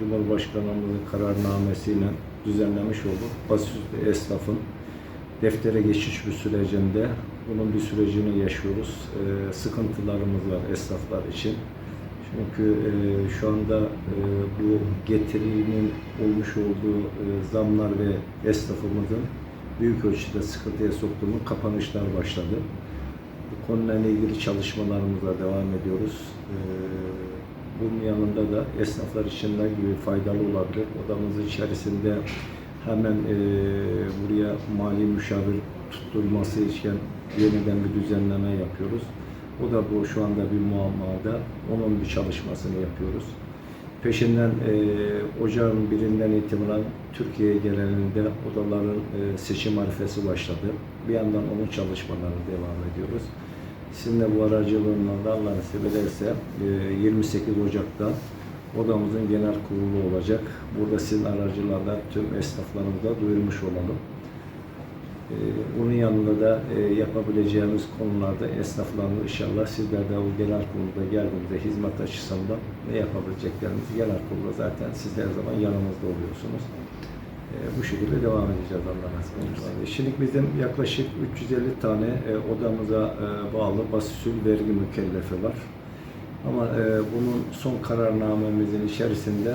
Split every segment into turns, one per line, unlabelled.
Cumhurbaşkanımızın kararnamesiyle düzenlemiş olduk. Basüzlü esnafın deftere geçiş bir sürecinde bunun bir sürecini yaşıyoruz. Ee, sıkıntılarımız var esnaflar için. Çünkü e, şu anda e, bu getirinin olmuş olduğu e, zamlar ve esnafımızın büyük ölçüde sıkıntıya soktuğunu kapanışlar başladı. Bu konuyla ilgili çalışmalarımıza devam ediyoruz. Ee, bunun yanında da esnaflar için gibi faydalı olabilir? Odamız içerisinde hemen e, buraya mali müşavir tutturması için yeniden bir düzenleme yapıyoruz. O da bu şu anda bir muammada. Onun bir çalışmasını yapıyoruz. Peşinden e, ocağın birinden itibaren Türkiye genelinde odaların e, seçim arifesi başladı. Bir yandan onun çalışmalarına devam ediyoruz. Sizin de bu aracılığıyla da Allah nasip ederse e, 28 Ocak'ta odamızın genel kurulu olacak. Burada sizin aracılığıyla tüm esnaflarımıza duyurmuş olalım. Ee, Bunun yanında da e, yapabileceğimiz konularda esnaflarla inşallah sizler de o genel kurulda geldiğimizde hizmet açısından ne yapabileceklerimizi genel kurulda zaten siz her zaman yanımızda oluyorsunuz. Ee, Bu şekilde devam edeceğiz Allah nasip ederse. Şimdi bizim yaklaşık 350 tane e, odamıza e, bağlı basüsül vergi mükellefi var. Ama e, bunun son kararnamemizin içerisinde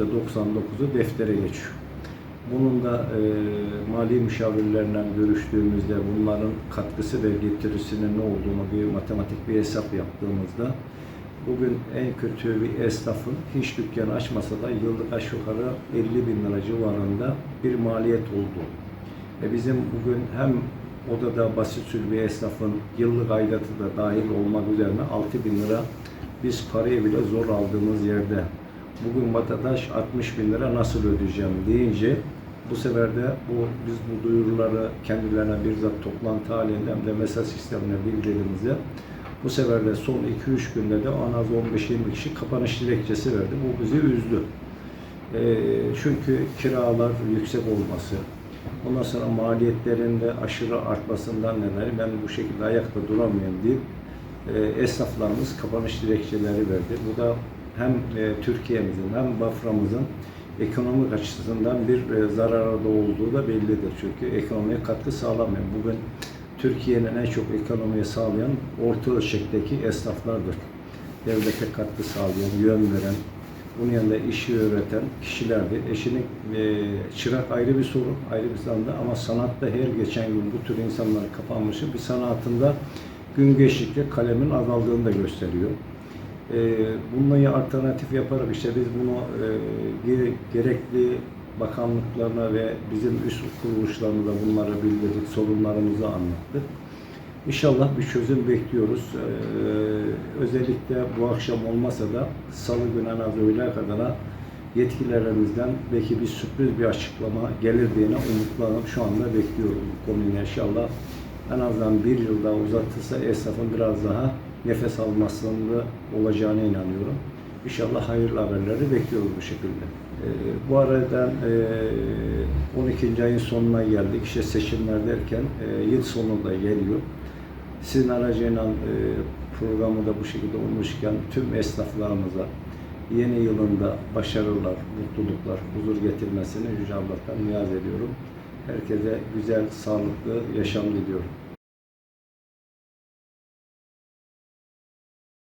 %99'u deftere geçiyor. Bunun da e, mali müşavirlerle görüştüğümüzde bunların katkısı ve getirisinin ne olduğunu bir matematik bir hesap yaptığımızda bugün en kötü bir esnafın hiç dükkan açmasa da yıllık aşağı yukarı 50 bin lira civarında bir maliyet olduğu. E bizim bugün hem odada basit bir esnafın yıllık aidatı da dahil olmak üzere 6 bin lira biz parayı bile zor aldığımız yerde bugün vatandaş 60 bin lira nasıl ödeyeceğim deyince bu sefer de bu biz bu duyuruları kendilerine bizzat toplantı halinde hem de mesaj sistemine bildirdiğimizde bu sefer de son 2-3 günde de en az 15-20 kişi kapanış dilekçesi verdi. Bu bizi üzdü. Ee, çünkü kiralar yüksek olması, ondan sonra maliyetlerin de aşırı artmasından dolayı ben bu şekilde ayakta duramıyorum deyip e, esnaflarımız kapanış dilekçeleri verdi. Bu da hem e, Türkiye'mizin hem Bafra'mızın ekonomik açısından bir e, zararda olduğu da bellidir. Çünkü ekonomiye katkı sağlamıyor. Bugün Türkiye'nin en çok ekonomiye sağlayan orta ölçekteki esnaflardır. Devlete katkı sağlayan, yön veren, bunun yanında işi öğreten kişilerdir. Eşinin e, çırak ayrı bir sorun, ayrı bir sanda ama sanatta her geçen gün bu tür insanlar kapanmışı bir sanatında gün geçtikçe kalemin azaldığını da gösteriyor. E, bununla alternatif yaparak işte biz bunu e, ge- gerekli bakanlıklarına ve bizim üst kuruluşlarına da bunları bildirdik, sorunlarımızı anlattık. İnşallah bir çözüm bekliyoruz. Ee, özellikle bu akşam olmasa da salı günü en az öğleye kadar yetkililerimizden belki bir sürpriz bir açıklama gelir diye umutlanıp şu anda bekliyorum bu konuyu inşallah. En azından bir yıl daha uzatılsa esnafın biraz daha nefes almasında olacağına inanıyorum. İnşallah hayırlı haberleri bekliyoruz bu şekilde. Ee, bu arada e, 12. ayın sonuna geldik. İşte seçimler derken e, yıl sonu da geliyor. Sizin aracıyla e, programı da bu şekilde olmuşken tüm esnaflarımıza yeni yılında başarılar, mutluluklar, huzur getirmesini Yüce Allah'tan niyaz ediyorum. Herkese güzel, sağlıklı yaşam diliyorum.